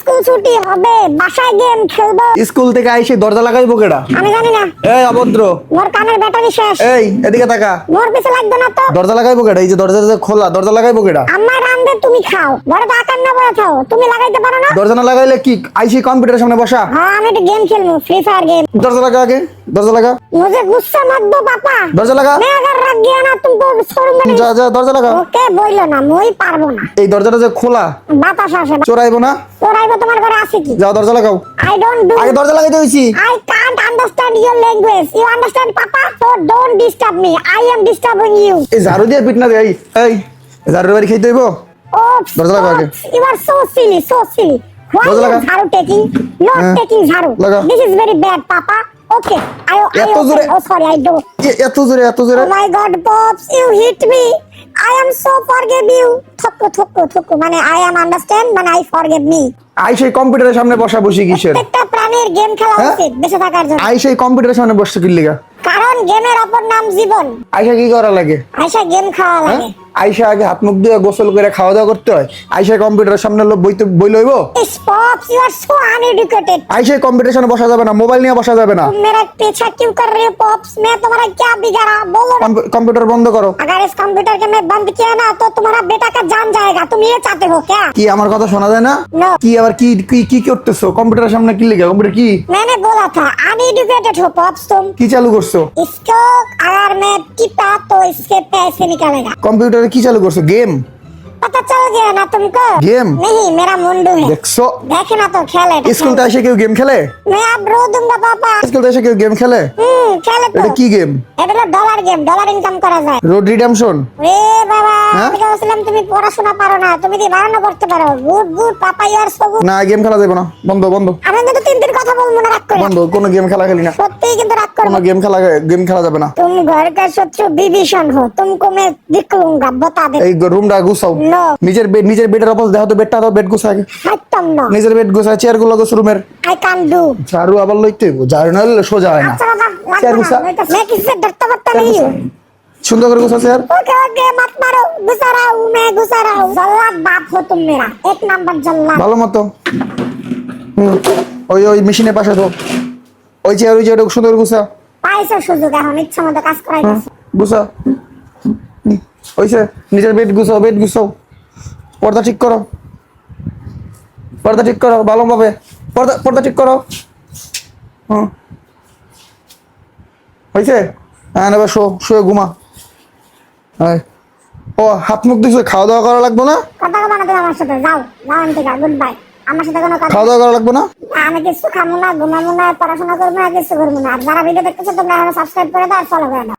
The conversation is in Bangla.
স্কুল ছুটি হবে বাসায় গেম খেলব। স্কুল থেকে আইসে দরজা লাগাইবো কেডা? আমি জানি না। এই অভদ্র। মোর কানের ব্যাটারি শেষ। এই এদিকে তাকা মোর পিছে লাগবে না তো। দরজা লাগাইবো কেডা? এই যে দরজা খোলা দরজা লাগাইবো কেডা? আমার রান্দে তুমি খাও বড় তো আকার না বড় খাও তুমি লাগাইতে পারো না দরজা না লাগাইলে কি আইসি কম্পিউটারের সামনে বসা হ্যাঁ আমি একটু গেম খেলবো ফ্রি ফায়ার गेम দরজা লাগা আগে দরজা লাগা मुझे गुस्सा मत दो पापा দরজা লাগা मैं अगर रख गया ना तुमको छोड़ूंगा नहीं যা যা দরজা লাগা ওকে বইলো না মই পারবো না এই দরজাটা যে খোলা বাতাস আসে চোরাইবো না তোরাইবো তোমার ঘরে আছে কি যাও দরজা লাগাও আই ডোন্ট ডু আগে দরজা লাগাইতে হইছি I can't understand your language. You understand, Papa? So don't disturb me. I am disturbing you. এই ঝাড়ু দিয়ে পিট না দে এই এই ঝাড়ুর বাড়ি খেতে হইবো ইউ আর আই এত জোরে ও sorry you hit me I মানে আই এম আন্ডারস্ট্যান্ড মানে আই ফরগিভ মি আই কম্পিউটারের সামনে বসা বসি কিসের? একটা প্রাণীর গেম খেলা হ্যাঁ? হচ্ছে বসে থাকার জন্য। আই সামনে বসে কি লাগা কারণ গেমের অপর নাম জীবন। আয়শা কি করা লাগে? আয়শা গেম খাওয়া লাগে। আইসা আগে হাত মুখ দিয়ে গোসল করে খাওয়া দাওয়া করতে হয় আইসা কম্পিউটারের সামনে লোক বইতে বই লইব इस pops you are so uneducated আইসা কম্পিউটারের সামনে বসা যাবে না মোবাইল নিয়ে বসা যাবে না तुम मेरा पीछा क्यों कर रहे हो पॉप्स मैं तुम्हारा क्या बिगाड़ा बोलो ना কম্পি- কম্পিউটার বন্ধ করো अगर इस कंप्यूटर के मैं बंद किया ना तो तुम्हारा बेटा का जान जाएगा तुम ये चाहते हो क्या কি আমার কথা शোना যায় না No. কি আবার কি কি কি করতেছো কম্পিউটারের সামনে কি লিখে কম্পিউটার কি मैंने बोला था अनएजुकेटेड हो पॉप्स तुम কি চালু করছো इसको अगर मैं टिपा तो इसके पैसे निकालेगा কম্পিউটারে কি চালু করছ? গেম गया ना तुमको गेम? नहीं मेरा मुंडू है দেখছো देखे ना तो खेले স্কুল থেকে এসে কেউ গেম খেলে मैं अब रो दूंगा पापा স্কুল থেকে এসে কেউ গেম খেলে हम्म खेले तो এটা কি গেম এটা হলো ডলার গেম ডলার ইনকাম করা যায় রোড রিডামশন রে বাবা হ্যাঁ? আমি তো বলছিলাম তুমি পড়াশোনা পারো না তুমি কি বানানো করতে পারো good good papa you are so good না গেম খেলা যাবে না বন্ধ বন্ধ আমি কিন্তু তিন তিন কথা বলবো না রাগ করে বন্ধ কোনো গেম খেলা খেলি না সত্যি কিন্তু রাগ করবো কোনো গেম খেলা গেম খেলা যাবে না तुम घर का शत्रु विभीषण हो तुमको मैं दिखूंगा बता दे এই রুমটা গুছাও No. নিজের বেড নিজের বেডের অবস্থা দেখো তো বেডটা তো বেড গোছা আগে খাইতাম না। নিজের বেড গোছা চেয়ারগুলো গোছ রুমের আই কান ডু ঝাড়ু আবার লইতে হইব ঝাড়ু না হলে সোজা হয় না। চেয়ার গোছা। না কিসে ডরতে পারতা নেই সুন্দর করে গোছা চেয়ার ওকে ওকে মাত মারো। গোছা রাও মে গোছা রাও। জল্লাদ বাপ হো তুমি মেরা। এক নাম্বার জল্লাদ। ভালো মতো। ওই ওই মেশিনে পাশে তো ওই চেয়ার ওই চেয়ার সুন্দর গোছা। পাইছো সুযোগ এখন ইচ্ছা মতো কাজ করাইতেছ। গোছা। ওইছে নিজের বেড গুছাও বেড গুছাও। পর্দা ঠিক করো। পর্দা ঠিক করো ভালোভাবে। পর্দা পর্দা ঠিক করো। হুম। হয়েছে হ্যাঁ এবার শো শুয়ে ঘুমা। হ্যাঁ ও হাত মুখ দিছো খাওয়া দাওয়া করা লাগবে না? কথা কথা না আমার সাথে যাও যাও আমি থেকে গুড বাই আমার সাথে কোনো কথা খাওয়া দাওয়া করা লাগবে না? আমি কিছু খাব না ঘুমাবো না পড়াশোনা করব না কিছু করব না। আর যারা ভিডিও দেখতেছো তোমরা সাবস্ক্রাইব করে দাও আর ফলো করে দাও।